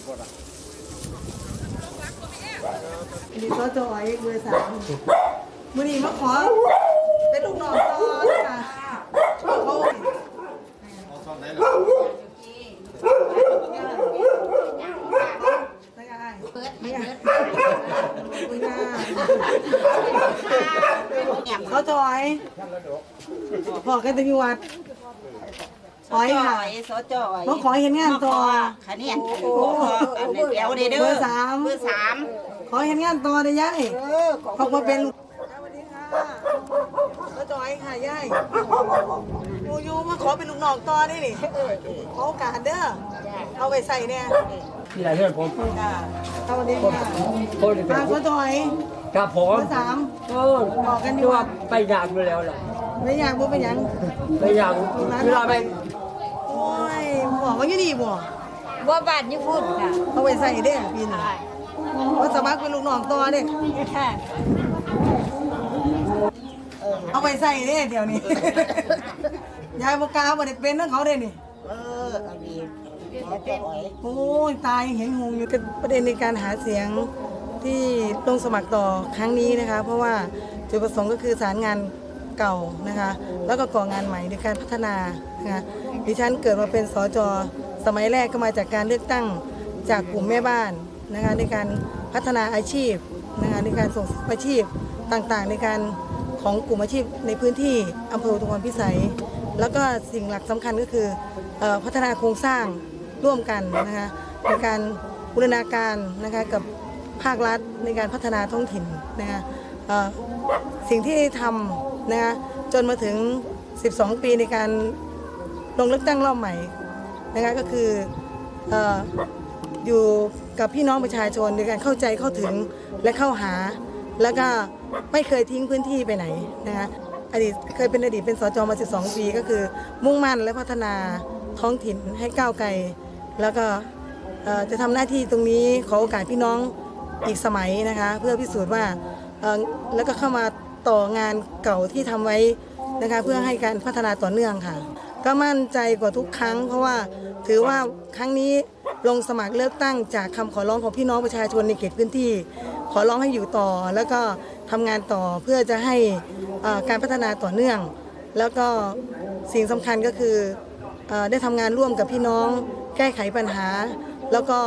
ดบ่ล่ะอันนี้ก็จอยเบอร์สามมือนี้มาขอ เป็นลูกน้องต่อค่ะเขาเอาซ่อไหนล่ะไม่ได้เปิดไม่ได้ไม่ได้เขาจอยพอกันตะมีวัด ขอยค่ะสจอยมาขอเห็นงานต่อคะแนนโอ้อันนี้เดี๋ยวเด้อเบอร์สามเบอร์สามขอเห็นงานต่อได้ยัยเออขอบเขามาเป็นลูกสวัสดีค่ะเขาจอยค่ะย่ายยูยูมาขอเป็นลูกน้องต่อได้นี่ขอโอกาสเด้อเอาไปใส่เนี่ยที่ไหนเพื่อนผมค่ะสวัสดีค่ะโทษเป็นมาเขาจอยกับผเบมอร์สามเออที่ว่าไปอยากอยู่แล้วล่ะไม่อยากบ่เป็นหยังไปอยากเวลาไปโอ้ ยบอกว่าอยู่นี่บ่ว่าบ้านญี่ปุ่นค่ะเอาไปใส่เด้ปีนว่าสมัครเป็นลูกน้องต่อเด้ค่ะเอาไปใส่เด้เดี๋ยวนี้ ยายบ่กล้าบ่ได้เป็นทั้งเขาเด้นี่เออเอาดีสจอยโอ้ยตายเห็นหงอยู่กับประเด็นในการหาเสียงที่ลงสมัครต่อครั้งนี้นะคะ เพราะว่าจุดประสงค์ก็คือสารงาน เก่านะคะ แล้วก็ก่องานใหม่ในการพัฒนานะคะดิฉันเกิดมาเป็นสจสมัยแรกก็มาจากการเลือกตั้งจากกลุ่มแม่บ้านนะคะในการพัฒนาอาชีพนะคะในการส่งเสริมอาชีพต่างๆ ในการของกลุ่มอาชีพในพื้นที่อำเภออุทุมพรพิสัย แล้วก็สิ่งหลักสำคัญก็คือพัฒนาโครงสร้างร่วมกันนะคะในการบูรณาการนะคะกับภาครัฐในการพัฒนาท้องถิ่นนะคะสิ่งที่ทำ นะคะจนมาถึง 12 ปีในการลงเลือกตั้งรอบใหม่นะคะก็คือออยู่กับพี่น้องประชาชนในการเข้าใจเข้าถึงและเข้าหา แล้วก็ไม่เคยทิ้งพื้นที่ไปไหนนะคะอดีตเคยเป็นอดีตเป็นสจมา 12 ปีก็คือ มุ่งมั่นและพัฒนาท้องถิ่นให้ก้าวไกล แล้วก็จะทำหน้าที่ตรงนี้ขอโอกาสพี่น้องอีกสมัยนะคะ เพื่อพิสูจน์ว่าแล้วก็เข้ามา ต่องานเก่าที่ทำไว้นะคะ เพื่อให้การพัฒนาต่อเนื่องค่ะ ก็มั่นใจกว่าทุกครั้ง เพราะว่าถือว่าครั้งนี้ลงสมัครเลือกตั้งจากคำขอร้องของพี่น้องประชาชนในเขตพื้นที่ ขอร้องให้อยู่ต่อ แล้วก็ทำงานต่อเพื่อจะให้อ่อการพัฒนาต่อเนื่อง แล้วก็สิ่งสำคัญก็คือเอ่อได้ทำงานร่วมกับพี่น้อง แก้ไขปัญหา แล้วก็